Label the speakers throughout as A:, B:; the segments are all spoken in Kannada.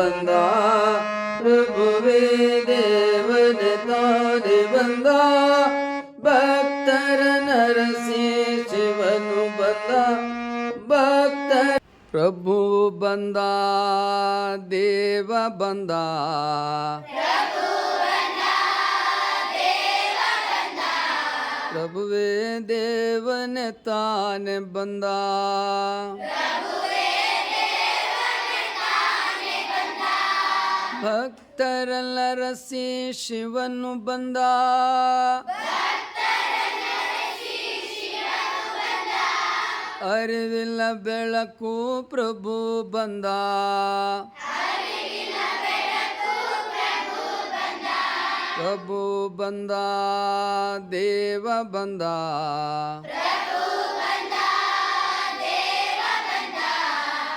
A: ಬಂದ ಪ್ರಭುವೇ ದೇವನ ತಾನೆ ಬಂದ ಭಕ್ತರ ನರಸಿ ಶಿವನು ಬಂದ ಭಕ್ತರ ಪ್ರಭು ಬಂದ ದೇವ ಬಂದ ಪ್ರಭುವೇ ದೇವನೆ ತಾನೆ ಬಂದ ಭಕ್ತರೆಲ್ಲ ರಸಿ ಶಿವನು ಬಂದ. ಅರಿವಿಲ್ಲ ಬೆಳಕು ಪ್ರಭು ಬಂದ. ಪ್ರಭು ಬಂದ ದೇವ ಬಂದ.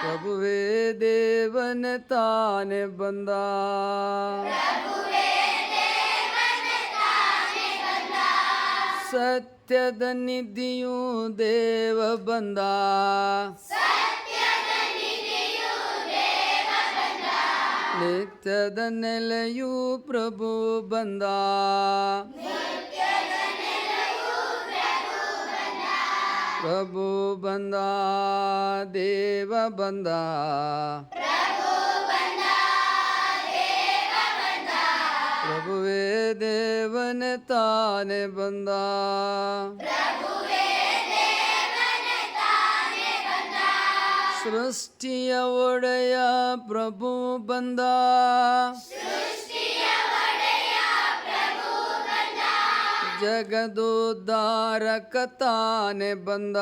A: ಪ್ರಭುವೇ ದೇವನ ತಾನೆ ಬಂದ. ಸತ್ಯದ ನಿಧಿಯು ದೇವ ಬಂದ. ನಿತ್ಯದ ನೆಲೆಯು ಪ್ರಭು ಬಂದ. ಪ್ರಭು ಬಂದ ದೇವ ಬಂದ. ಪ್ರಭುವೇ ದೇವನ ತಾನೆ ಬಂದ. ಸೃಷ್ಟಿಯ ಒಡೆಯ ಪ್ರಭು ಬಂದ. ಜಗದೋದ್ಧಾರಕ ತಾನೆ ಬಂದ.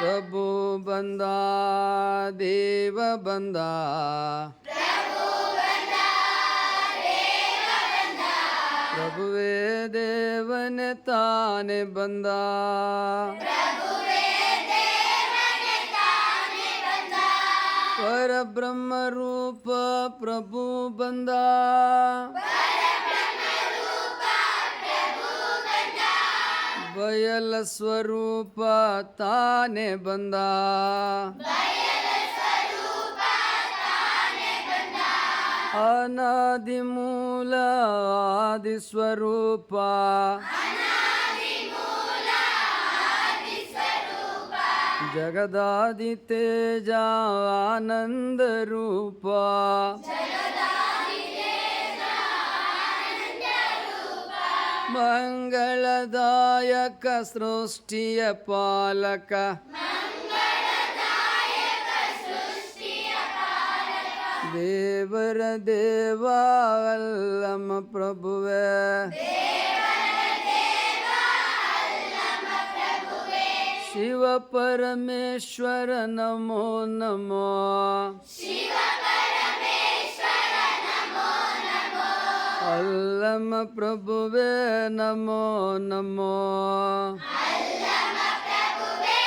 A: ಪ್ರಭು ಬಂದ ದೇವ ಬಂದ. ಪ್ರಭುವೇ ದೇವನೆ ತಾನೆ ಬಂದ. ಪರಬ್ರಹ್ಮ ರೂಪ ಪ್ರಭು ಬಂದ. ಬಯಲ ಸ್ವರೂಪ ತಾನೆ ಬಂದ. ಅನಾದಿ ಮೂಲ ಆದಿ ಸ್ವರೂಪ जगदादितेज आनन्दरूपा मङ्गलदायक सृष्टिय पालक देवर देवावल्लम प्रभुवे ದೇವ ಅಲ್ಲಮ ಪ್ರಭುವೇ ಶಿವ ಪರಮೇಶ್ವರ ನಮೋ ನಮೋ ಅಲ್ಲಮ ಪ್ರಭುವೇ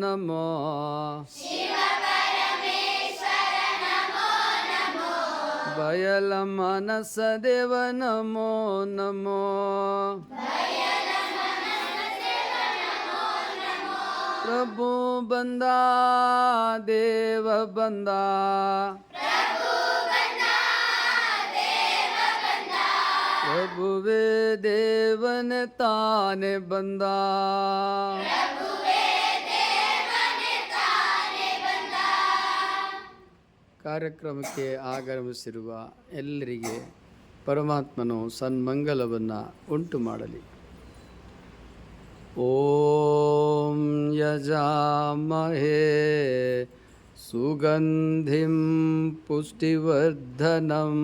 A: ನಮೋ ಬಯಲ ಮನಸ ದೇವ ನಮೋ ನಮೋ. ಪ್ರಭು ಬಂದ ದೇವ ಬಂದ. ಪ್ರಭುವೇ ದೇವನ ತಾನೆ ಬಂದ. ಕಾರ್ಯಕ್ರಮಕ್ಕೆ ಆಗಮಿಸಿರುವ ಎಲ್ಲರಿಗೆ ಪರಮಾತ್ಮನು ಸನ್ಮಂಗಲವನ್ನು ಉಂಟು ಮಾಡಲಿ ಓಂ ಯಜಾಮಹೇ ಸುಗಂಧಿಂ ಪುಷ್ಟಿವರ್ಧನಂ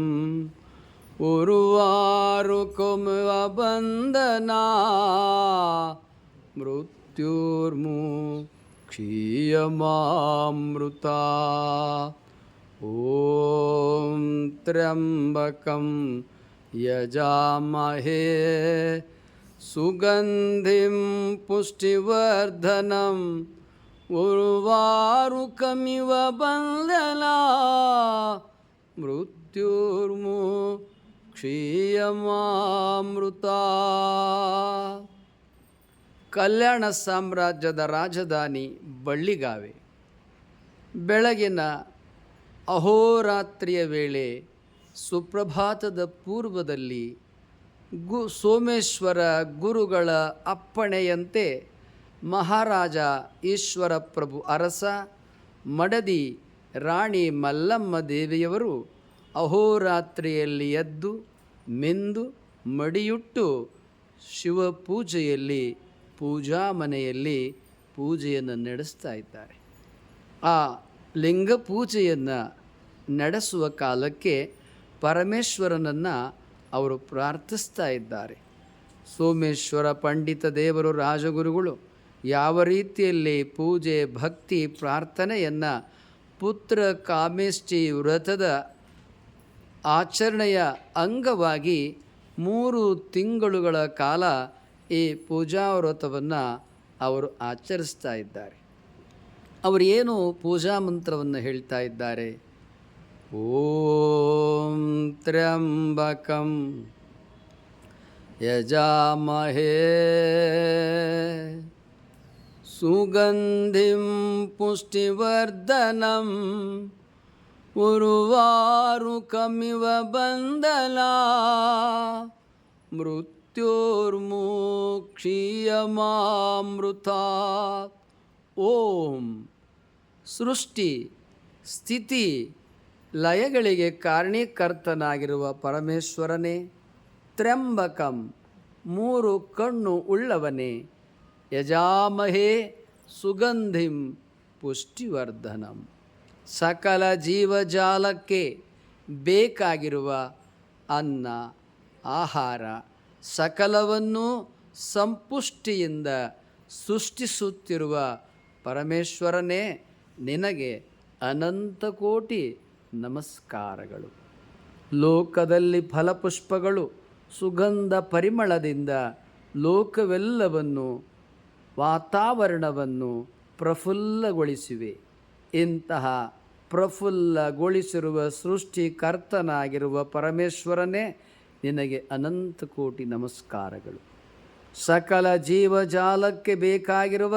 A: ಉರುವಾರುಕುಮಬಂಧನಾ ಮೃತ್ಯುರ್ಮು ಕ್ಷೀಯಮಾಮೃತ ॐ त्र्यम्बकं यजामहे सुगन्धिं पुष्टिवर्धनम् उर्वारुकमिव बन्धना मृत्युर्मु क्षीयमामृता ಕಲ್ಯಾಣ ಸಾಮ್ರಾಜ್ಯದ ರಾಜಧಾನಿ ಬಳ್ಳಿಗಾವೆ ಬೆಳಗಿನ ಅಹೋರಾತ್ರಿಯ ವೇಳೆ ಸುಪ್ರಭಾತದ ಪೂರ್ವದಲ್ಲಿ ಗು ಸೋಮೇಶ್ವರ ಗುರುಗಳ ಅಪ್ಪಣೆಯಂತೆ ಮಹಾರಾಜ ಈಶ್ವರ ಪ್ರಭು ಅರಸ, ಮಡದಿ ರಾಣಿ ಮಲ್ಲಮ್ಮ ದೇವಿಯವರು ಅಹೋರಾತ್ರಿಯಲ್ಲಿ ಎದ್ದು ಮೆಂದು ಮಡಿಯುಟ್ಟು ಶಿವಪೂಜೆಯಲ್ಲಿ ಪೂಜಾ ಮನೆಯಲ್ಲಿ ಪೂಜೆಯನ್ನು ನಡೆಸ್ತಾ ಇದ್ದಾರೆ. ಆ ಲಿಂಗ ಪೂಜೆಯನ್ನು ನಡೆಸುವ ಕಾಲಕ್ಕೆ ಪರಮೇಶ್ವರನನ್ನು ಅವರು ಪ್ರಾರ್ಥಿಸ್ತಾ ಇದ್ದಾರೆ. ಸೋಮೇಶ್ವರ ಪಂಡಿತ ದೇವರು ರಾಜಗುರುಗಳು, ಯಾವ ರೀತಿಯಲ್ಲಿ ಪೂಜೆ, ಭಕ್ತಿ, ಪ್ರಾರ್ಥನೆಯನ್ನು ಪುತ್ರ ಕಾಮೇಷ್ಠಿ ವ್ರತದ ಆಚರಣೆಯ ಅಂಗವಾಗಿ ಮೂರು ತಿಂಗಳುಗಳ ಕಾಲ ಈ ಪೂಜಾ ವ್ರತವನ್ನು ಅವರು ಆಚರಿಸ್ತಾ ಇದ್ದಾರೆ. ಅವರು ಪೂಜಾ ಮಂತ್ರವನ್ನು ಹೇಳ್ತಾ ಇದ್ದಾರೆ? ಓಂ ತ್ರ್ಯಂಬಕಂ. ಯಜಾಮಹೇ. ಸುಗಂಧಿಂ ಪುಷ್ಟಿವರ್ಧನಂ. ಉರುವಾರುಕಮಿವ ಬಂದಲಾ ಮೃತ್ಯುರ್ಮುಕ್ಷೀಯಮಾಮೃತ. ಓಂ ಸೃಷ್ಟಿ, ಸ್ಥಿತಿ, ಲಯಗಳಿಗೆ ಕಾರಣೀಕರ್ತನಾಗಿರುವ ಪರಮೇಶ್ವರನೇ, ತ್ರ್ಯಂಬಕಂ, ಮೂರು ಕಣ್ಣು ಉಳ್ಳವನೇ, ಯಜಾಮಹೇ ಸುಗಂಧಿಂ ಪುಷ್ಟಿವರ್ಧನಂ. ಸಕಲ ಜೀವಜಾಲಕ್ಕೆ ಬೇಕಾಗಿರುವ ಅನ್ನ, ಆಹಾರ, ಸಕಲವನ್ನು ಸಂಪುಷ್ಟಿಯಿಂದ ಸೃಷ್ಟಿಸುತ್ತಿರುವ ಪರಮೇಶ್ವರನೇ ನಿನಗೆ ಅನಂತ ಕೋಟಿ ನಮಸ್ಕಾರಗಳು. ಲೋಕದಲ್ಲಿ ಫಲಪುಷ್ಪಗಳು ಸುಗಂಧ ಪರಿಮಳದಿಂದ ಲೋಕವೆಲ್ಲವನ್ನು ವಾತಾವರಣವನ್ನು ಪ್ರಫುಲ್ಲಗೊಳಿಸಿವೆ. ಇಂತಹ ಪ್ರಫುಲ್ಲಗೊಳಿಸಿರುವ ಸೃಷ್ಟಿಕರ್ತನಾಗಿರುವ ಪರಮೇಶ್ವರನೇ ನಿನಗೆ ಅನಂತ ಕೋಟಿ ನಮಸ್ಕಾರಗಳು. ಸಕಲ ಜೀವಜಾಲಕ್ಕೆ ಬೇಕಾಗಿರುವ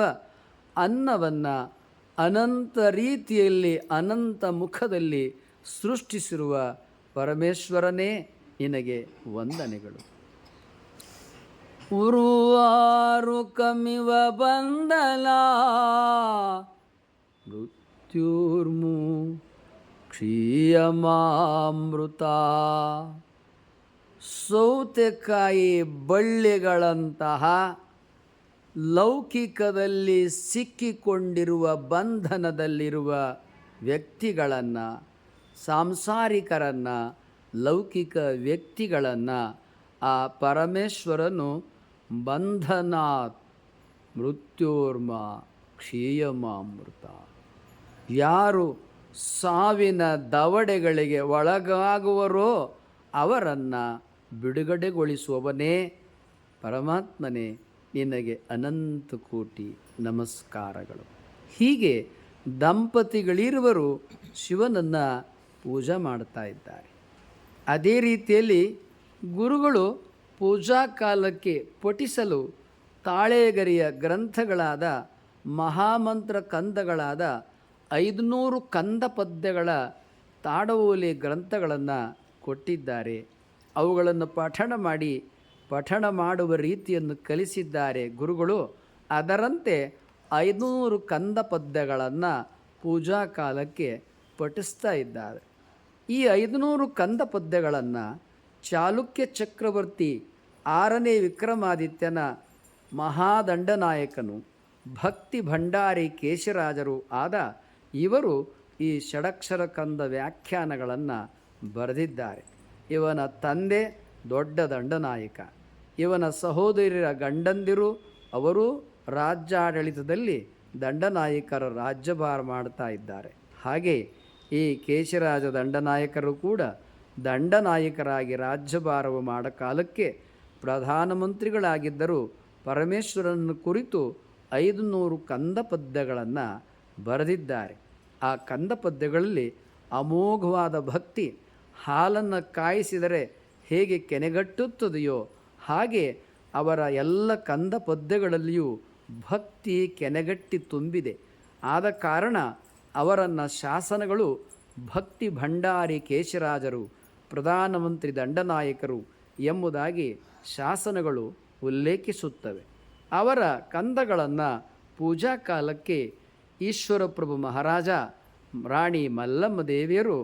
A: ಅನ್ನವನ್ನು ಅನಂತ ರೀತಿಯಲ್ಲಿ ಅನಂತ ಮುಖದಲ್ಲಿ ಸೃಷ್ಟಿಸಿರುವ ಪರಮೇಶ್ವರನೇ ನಿನಗೆ ವಂದನೆಗಳು. ಉರುವಾರು ಕಮಿವ ಬಂದಲ, ಮೃತ್ಯುರ್ಮು ಕ್ಷೀಯಮಾಮೃತ. ಸೌತೆಕಾಯಿ ಬಳ್ಳಿಗಳಂತಹ ಲೌಕಿಕದಲ್ಲಿ ಸಿಕ್ಕಿಕೊಂಡಿರುವ ಬಂಧನದಲ್ಲಿರುವ ವ್ಯಕ್ತಿಗಳನ್ನು, ಸಾಂಸಾರಿಕರನ್ನು, ಲೌಕಿಕ ವ್ಯಕ್ತಿಗಳನ್ನು ಆ ಪರಮೇಶ್ವರನು ಬಂಧನಾತ್ ಮೃತ್ಯೋರ್ಮ ಕ್ಷೀಯಮಾಮೃತ. ಯಾರು ಸಾವಿನ ದವಡೆಗಳಿಗೆ ಒಳಗಾಗುವರೋ ಅವರನ್ನು ಬಿಡುಗಡೆಗೊಳಿಸುವವನೇ ಪರಮಾತ್ಮನೇ. ನಿನಗೆ ಅನಂತ ಕೋಟಿ ನಮಸ್ಕಾರಗಳು. ಹೀಗೆ ದಂಪತಿಗಳಿರುವರು ಶಿವನನ್ನು ಪೂಜಾ ಮಾಡ್ತಾ ಇದ್ದಾರೆ. ಅದೇ ರೀತಿಯಲ್ಲಿ ಗುರುಗಳು ಪೂಜಾ ಕಾಲಕ್ಕೆ ಪಠಿಸಲು ತಾಳೆಗರಿಯ ಗ್ರಂಥಗಳಾದ ಮಹಾಮಂತ್ರ ಕಂದಗಳಾದ ಐದುನೂರು ಕಂದ ಪದ್ಯಗಳ ತಾಡವೋಲಿ ಗ್ರಂಥಗಳನ್ನು ಕೊಟ್ಟಿದ್ದಾರೆ. ಅವುಗಳನ್ನು ಪಠಣ ಮಾಡಿ ಪಠಣ ಮಾಡುವ ರೀತಿಯನ್ನು ಕಲಿಸಿದ್ದಾರೆ ಗುರುಗಳು. ಅದರಂತೆ ಐನೂರು ಕಂದ ಪದ್ಯಗಳನ್ನು ಪೂಜಾ ಕಾಲಕ್ಕೆ ಪಠಿಸ್ತಾ ಇದ್ದಾರೆ. ಈ ಐದುನೂರು ಕಂದ ಪದ್ಯಗಳನ್ನು ಚಾಲುಕ್ಯ ಚಕ್ರವರ್ತಿ ಆರನೇ ವಿಕ್ರಮಾದಿತ್ಯನ ಮಹಾದಂಡನಾಯಕನು ಭಕ್ತಿ ಭಂಡಾರಿ ಕೇಶರಾಜರು ಆದ ಇವರು ಈ ಷಡಕ್ಷರ ಕಂದ ವ್ಯಾಖ್ಯಾನಗಳನ್ನು ಬರೆದಿದ್ದಾರೆ. ಇವನ ತಂದೆ ದೊಡ್ಡ ದಂಡನಾಯಕ. ಇವನ ಸಹೋದರಿಯರ ಗಂಡಂದಿರು, ಅವರು ರಾಜ್ಯಾಡಳಿತದಲ್ಲಿ ದಂಡನಾಯಕರ ರಾಜ್ಯಭಾರ ಮಾಡ್ತಾ ಇದ್ದಾರೆ. ಹಾಗೆ ಈ ಕೇಶರಾಜ ದಂಡನಾಯಕರು ಕೂಡ ದಂಡನಾಯಕರಾಗಿ ರಾಜ್ಯಭಾರವು ಮಾಡ ಕಾಲಕ್ಕೆ ಪ್ರಧಾನಮಂತ್ರಿಗಳಾಗಿದ್ದರೂ ಪರಮೇಶ್ವರನ ಕುರಿತು ಐದು ನೂರು ಕಂದ ಪದ್ಯಗಳನ್ನು ಬರೆದಿದ್ದಾರೆ. ಆ ಕಂದ ಪದ್ಯಗಳಲ್ಲಿ ಅಮೋಘವಾದ ಭಕ್ತಿ ಹಾಲನ್ನು ಕಾಯಿಸಿದರೆ ಹೇಗೆ ಕೆನೆಗಟ್ಟುತ್ತದೆಯೋ ಹಾಗೆ ಅವರ ಎಲ್ಲ ಕಂದ ಪದ್ಯಗಳಲ್ಲಿಯೂ ಭಕ್ತಿ ಕೆನೆಗಟ್ಟಿ ತುಂಬಿದೆ. ಆದ ಕಾರಣ ಅವರನ್ನು ಶಾಸನಗಳು ಭಕ್ತಿ ಭಂಡಾರಿ ಕೇಶರಾಜರು ಪ್ರಧಾನಮಂತ್ರಿ ದಂಡನಾಯಕರು ಎಂಬುದಾಗಿ ಶಾಸನಗಳು ಉಲ್ಲೇಖಿಸುತ್ತವೆ. ಅವರ ಕಂದಗಳನ್ನು ಪೂಜಾ ಕಾಲಕ್ಕೆ ಈಶ್ವರಪ್ರಭು ಮಹಾರಾಜ, ರಾಣಿ ಮಲ್ಲಮ್ಮ ದೇವಿಯರು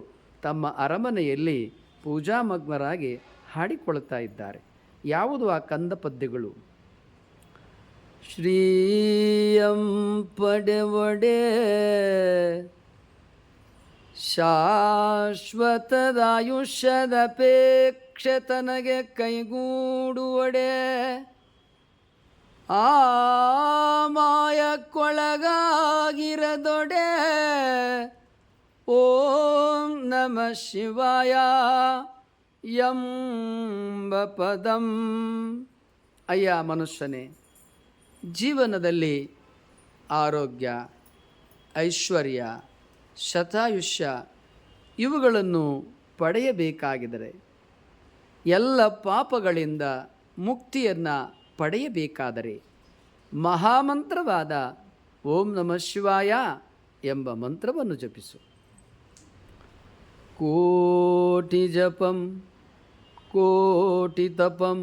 A: ತಮ್ಮ ಅರಮನೆಯಲ್ಲಿ ಪೂಜಾಮಗ್ನರಾಗಿ ಹಾಡಿಕೊಳ್ತಾ ಇದ್ದಾರೆ. ಯಾವುದು ಆ ಕಂದ ಪದ್ಯಗಳು? ಶ್ರೀಯಂ ಪಡೆವಡೆ ಶಾಶ್ವತದಾಯುಷ್ಯದಪೇಕ್ಷೆ ತನಗೆ ಕೈಗೂಡುವಡೆ. ಆ ಮಾಯಕ್ಕೊಳಗಾಗಿರದೊಡೆ. ಓಂ ನಮ ಶಿವಾಯ. ಎಂಬ ಪದಂ ಅಯ್ಯ ಮನುಷ್ಯನೇ, ಜೀವನದಲ್ಲಿ ಆರೋಗ್ಯ, ಐಶ್ವರ್ಯ, ಶತಾಯುಷ್ಯ ಇವುಗಳನ್ನು ಪಡೆಯಬೇಕಾಗಿದರೆ ಎಲ್ಲ ಪಾಪಗಳಿಂದ ಮುಕ್ತಿಯನ್ನು ಪಡೆಯಬೇಕಾದರೆ ಮಹಾಮಂತ್ರವಾದ ಓಂ ನಮಃ ಶಿವಾಯ ಎಂಬ ಮಂತ್ರವನ್ನು ಜಪಿಸು. ಕೋಟಿ ಜಪಂ ಕೋಟಿ ತಪಂ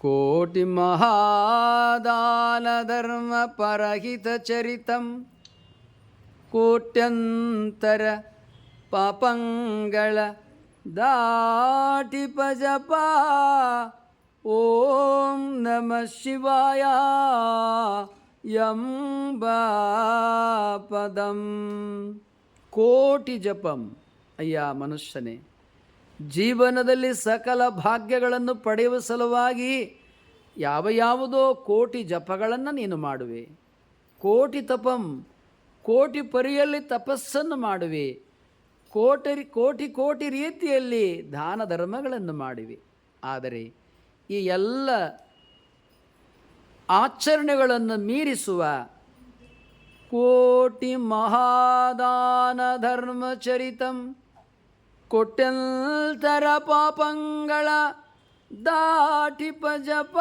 A: ಕೋಟಿ ಮಹಾದಾನ ಧರ್ಮ ಪರಹಿತ ಚರಿತಂ ಕೋಟ್ಯಂತರ ಪಾಪಂಗಳ ದಾಟಿಪ ಜೀವನದಲ್ಲಿ ಸಕಲ ಭಾಗ್ಯಗಳನ್ನು ಪಡೆಯುವ ಸಲುವಾಗಿ ಯಾವ ಯಾವುದೋ ಕೋಟಿ ಜಪಗಳನ್ನು ನೀನು ಮಾಡುವೆ. ಕೋಟಿ ತಪಂ, ಕೋಟಿ ಪರಿಯಲ್ಲಿ ತಪಸ್ಸನ್ನು ಮಾಡುವೆ. ಕೋಟಿ ಕೋಟಿ ಕೋಟಿ ರೀತಿಯಲ್ಲಿ ದಾನ ಧರ್ಮಗಳನ್ನು ಮಾಡಿವೆ. ಆದರೆ ಈ ಎಲ್ಲ ಆಚರಣೆಗಳನ್ನು ಮೀರಿಸುವ ಕೋಟಿ ಮಹಾದಾನ ಧರ್ಮಚರಿತಂ ಕೊಟ್ಟೆಲ್ತರ ಪಾಪಂಗಳ ದಾಟಿಪ ಜಪ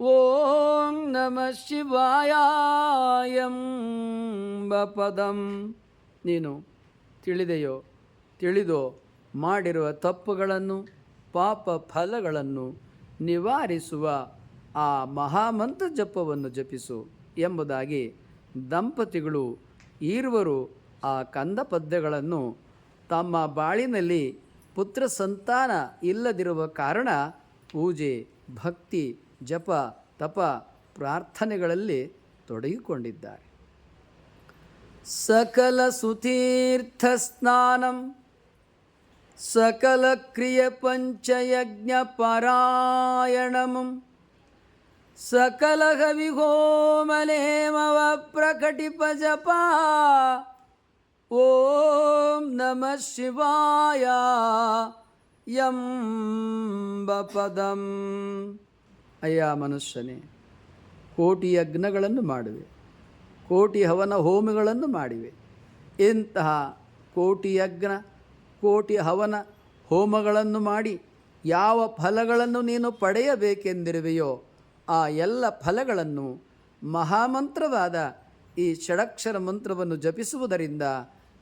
A: ಓಂ ನಮ ಶಿವಾಯ ಎಂಬ ಪದಂ. ನೀನು ತಿಳಿದೆಯೋ, ತಿಳಿದೋ ಮಾಡಿರುವ ತಪ್ಪುಗಳನ್ನು, ಪಾಪ ಫಲಗಳನ್ನು ನಿವಾರಿಸುವ ಆ ಮಹಾಮಂತ್ರ ಜಪವನ್ನು ಜಪಿಸು ಎಂಬುದಾಗಿ ದಂಪತಿಗಳು, ಈರುವರು ಆ ಕಂದ ಪದ್ಯಗಳನ್ನು ತಮ್ಮ ಬಾಳಿನಲ್ಲಿ ಪುತ್ರ ಸಂತಾನ ಇಲ್ಲದಿರುವ ಕಾರಣ ಪೂಜೆ, ಭಕ್ತಿ, ಜಪ, ತಪ ಪ್ರಾರ್ಥನೆಗಳಲ್ಲಿ ತೊಡಗಿಕೊಂಡಿದ್ದಾರೆ. ಸಕಲ ಸುತೀರ್ಥ ಸ್ನಾನಂ, ಸಕಲ ಕ್ರಿಯ ಪಂಚಯಜ್ಞ ಪರಾಯಣಮಂ, ಸಕಲ ಹವಿಹೋಮನೇಮವ ಪ್ರಕಟಿಪ ಜಪ ಓಂ ನಮ ಶಿವಾಯ ಎಂಬ ಪದಂ. ಅಯ್ಯ ಮನುಷ್ಯನೇ, ಕೋಟಿ ಯಜ್ಞಗಳನ್ನು ಮಾಡುವೆ, ಕೋಟಿ ಹವನ ಹೋಮಗಳನ್ನು ಮಾಡಿವೆ. ಇಂತಹ ಕೋಟಿ ಯಜ್ಞ, ಕೋಟಿ ಹವನ ಹೋಮಗಳನ್ನು ಮಾಡಿ ಯಾವ ಫಲಗಳನ್ನು ನೀನು ಪಡೆಯಬೇಕೆಂದಿರುವೆಯೋ ಆ ಎಲ್ಲ ಫಲಗಳನ್ನು ಮಹಾಮಂತ್ರವಾದ ಈ ಷಡಕ್ಷರ ಮಂತ್ರವನ್ನು ಜಪಿಸುವುದರಿಂದ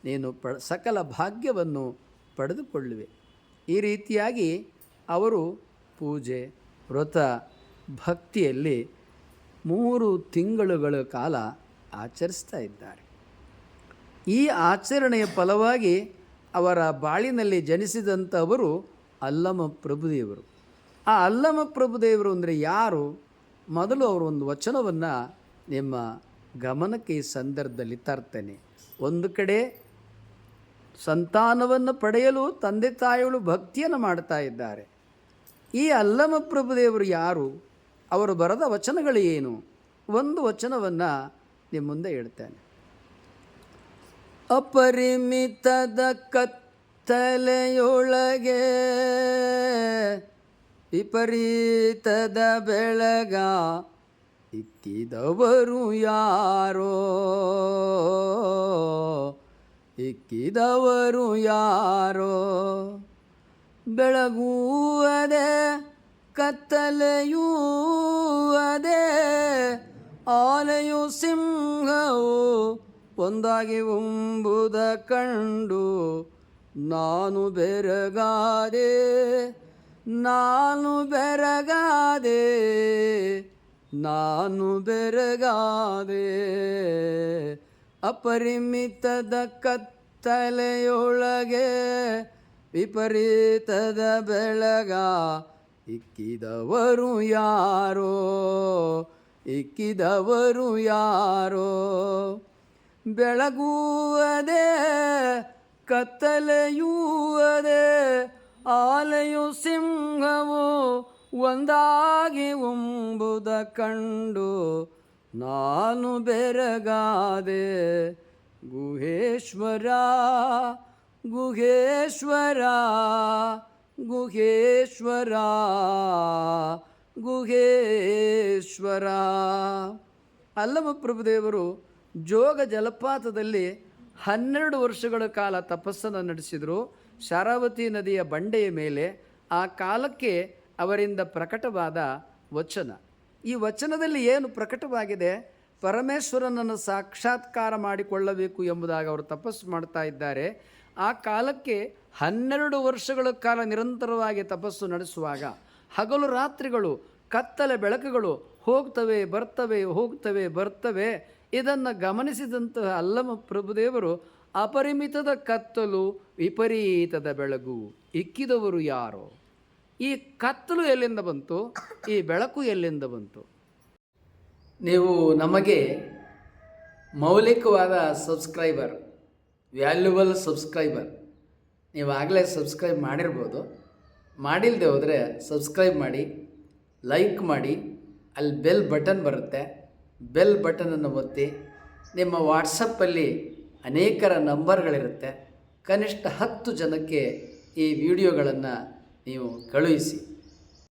A: ನೀನು ಪ ಸಕಲ ಭಾಗ್ಯವನ್ನು ಪಡೆದುಕೊಳ್ಳುವೆ. ಈ ರೀತಿಯಾಗಿ ಅವರು ಪೂಜೆ, ವ್ರತ, ಭಕ್ತಿಯಲ್ಲಿ ಮೂರು ತಿಂಗಳುಗಳ ಕಾಲ ಆಚರಿಸ್ತಾ ಇದ್ದಾರೆ. ಈ ಆಚರಣೆಯ ಫಲವಾಗಿ ಅವರ ಬಾಳಿನಲ್ಲಿ ಜನಿಸಿದಂಥವರು ಅಲ್ಲಮ ಪ್ರಭುದೇವರು. ಆ ಅಲ್ಲಮ ಪ್ರಭುದೇವರು ಅಂದರೆ ಯಾರು? ಮೊದಲು ಅವರು ಒಂದು ವಚನವನ್ನು ನಿಮ್ಮ ಗಮನಕ್ಕೆ ಈ ಸಂದರ್ಭದಲ್ಲಿ ತರ್ತೇನೆ. ಒಂದು ಕಡೆ ಸಂತಾನವನ್ನು ಪಡೆಯಲು ತಂದೆ ತಾಯಿಗಳು ಭಕ್ತಿಯನ್ನು ಮಾಡ್ತಾ ಇದ್ದಾರೆ. ಈ ಅಲ್ಲಮ ಪ್ರಭುದೇವರು ಯಾರು? ಅವರು ಬರೆದ ವಚನಗಳು ಏನು? ಒಂದು ವಚನವನ್ನು ನಿಮ್ಮ ಮುಂದೆ ಹೇಳ್ತೇನೆ. ಅಪರಿಮಿತದ ಕತ್ತಲೆಯೊಳಗೆ ವಿಪರೀತದ ಬೆಳಗ ಇತ್ತಿದವರು ಯಾರೋ? ಇಕ್ಕಿದವರು ಯಾರೋ? ಬೆಳಗುವುದೇ ಕತ್ತಲೆಯೂ ಅದೇ ಸಿಂಹವು ಒಂದಾಗಿ ಉಂಬುದ ಕಂಡು ನಾನು ಬೆರಗಾದೆ ನಾನು ಬೆರಗಾದೆ ನಾನು ಬೆರಗಾದೆ. ಅಪರಿಮಿತದ ಕತ್ತಲೆಯೊಳಗೆ ವಿಪರೀತದ ಬೆಳಗ ಇಕ್ಕಿದವರು ಯಾರೋ ಇಕ್ಕಿದವರು ಯಾರೋ. ಬೆಳಗುವದೆ, ಕತ್ತಲೆಯುವದೆ, ಆಲೆಯು ಸಿಂಹವು ಒಂದಾಗಿ ಉಂಬುದ ಕಂಡು ನಾನು ಬೆರಗಾದೆ, ಗುಹೇಶ್ವರ ಗುಹೇಶ್ವರ ಗುಹೇಶ್ವರ ಗುಹೇಶ್ವರ. ಅಲ್ಲಮ ಪ್ರಭುದೇವರು ಜೋಗ ಜಲಪಾತದಲ್ಲಿ ಹನ್ನೆರಡು ವರ್ಷಗಳ ಕಾಲ ತಪಸ್ಸನ್ನು ನಡೆಸಿದರು. ಶಾರಾವತಿ ನದಿಯ ಬಂಡೆಯ ಮೇಲೆ ಆ ಕಾಲಕ್ಕೆ ಅವರಿಂದ ಪ್ರಕಟವಾದ ವಚನ. ಈ ವಚನದಲ್ಲಿ ಏನು ಪ್ರಕಟವಾಗಿದೆ? ಪರಮೇಶ್ವರನನ್ನು ಸಾಕ್ಷಾತ್ಕಾರ ಮಾಡಿಕೊಳ್ಳಬೇಕು ಎಂಬುದಾಗಿ ಅವರು ತಪಸ್ಸು ಮಾಡ್ತಾ ಇದ್ದಾರೆ. ಆ ಕಾಲಕ್ಕೆ ಹನ್ನೆರಡು ವರ್ಷಗಳ ಕಾಲ ನಿರಂತರವಾಗಿ ತಪಸ್ಸು ನಡೆಸುವಾಗ ಹಗಲು ರಾತ್ರಿಗಳು, ಕತ್ತಲೆ ಬೆಳಕುಗಳು ಹೋಗ್ತವೆ, ಬರ್ತವೆ ಹೋಗ್ತವೆ, ಬರ್ತವೆ. ಇದನ್ನು ಗಮನಿಸಿದಂತಹ ಅಲ್ಲಮ ಪ್ರಭುದೇವರು ಅಪರಿಮಿತದ ಕತ್ತಲು ವಿಪರೀತದ ಬೆಳಗು. ಇಕ್ಕಿದವರು ಯಾರೋ? ಈ ಕತ್ತಲು ಎಲ್ಲಿಂದ ಬಂತು? ಈ ಬೆಳಕು ಎಲ್ಲಿಂದ ಬಂತು? ನೀವು ನಮಗೆ ಮೌಲಿಕವಾದ ಸಬ್ಸ್ಕ್ರೈಬರ್, ವ್ಯಾಲ್ಯುಬಲ್ ಸಬ್ಸ್ಕ್ರೈಬರ್ ನೀವು ಆಗಲೇ ಸಬ್ಸ್ಕ್ರೈಬ್ ಮಾಡಿರ್ಬೋದು. ಮಾಡಿಲ್ಲದೆ ಹೋದರೆ ಸಬ್ಸ್ಕ್ರೈಬ್ ಮಾಡಿ, ಲೈಕ್ ಮಾಡಿ, ಅಲ್ಲಿ ಬೆಲ್ ಬಟನ್ ಬರುತ್ತೆ. ಬೆಲ್ ಬಟನನ್ನು ಒತ್ತಿ, ನಿಮ್ಮ ವಾಟ್ಸಪ್ಪಲ್ಲಿ ಅನೇಕರ ನಂಬರ್ಗಳಿರುತ್ತೆ. ಕನಿಷ್ಠ ಹತ್ತು ಜನಕ್ಕೆ ಈ ವಿಡಿಯೋಗಳನ್ನು ನೀವು ಕಳುಹಿಸಿ.